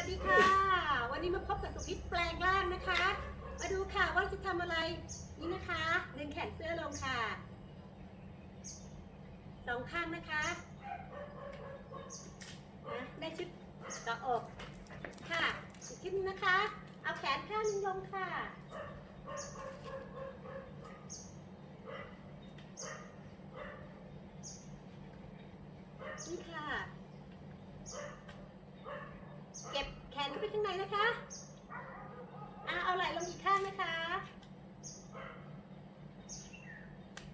วัสดีค่ะ วันนี้มาพบกับสุพิษแปลงร่างนะคะ มาดูค่ะว่าจะทำอะไร นี่นะคะดึงแขนเสื้อลงค่ะ สองข้างนะคะนะได้ชุดเกาะอก ค่ะอีกชิ้นนะคะ เอาแขนข้างนึงลงค่ะ นี่ค่ะ เก็บแข นะคะอะเอาไหล่ลงอีกข้างนะคะ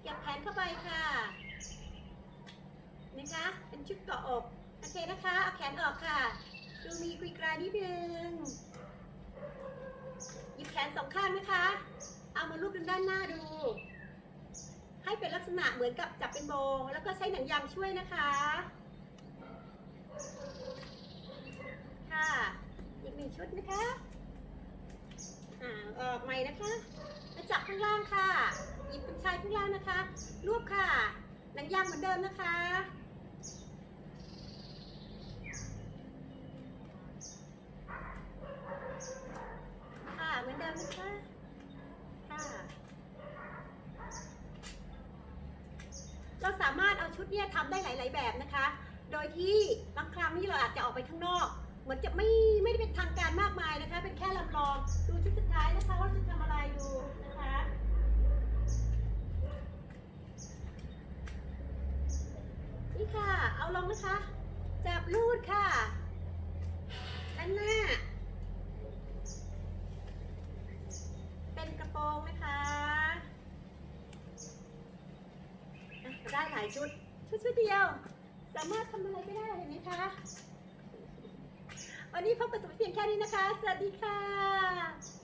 เก็บแขนเข้าไปค่ะนะคะ เป็นชุดเกาะอก โอเคนะคะ เอาแขนออกค่ะ ดูมีกุยกรายนิดนึง หยิบแขนสองข้างนะคะ เอามาลูบด้านหน้าดู ให้เป็นลักษณะเหมือนกับจับเป็นโบ แล้วก็ใช้หนังยางช่วยนะคะ อีกหนึ่งชุ ดนะคะอ่าออกใหม่นะคะมาจับข้างล่างค่ะหยิบเป็นชายข้างล่างนะคะรวบค่ะหนังยางเหมือนเดิมนะคะค่ะเหมือนเดิมนะคะค่ะเราสามารถเอาชุดเนี่ยทำได้หลาย ๆ แบบนะคะ โดยที่บางครั้งนี่เราอาจจะออกไปข้างนอก เหมือนจะไม่ไม่ได้เป็นทางการมากมายนะคะ เป็นแค่ลำลองดูชุดสุดท้ายนะคะว่าจะทำอะไรดูนะคะนี่ค่ะ เอาลงนะคะ จับรูดค่ะด้านหน้า เป็นกระโปรงนะคะอะได้หลายชุด ชุดชุดเดียว สามารถทำอะไรก็ได้เห็นไหมคะ วันนี้พบกับสมเพียงแค่นี้นะคะ สวัสดีค่ะ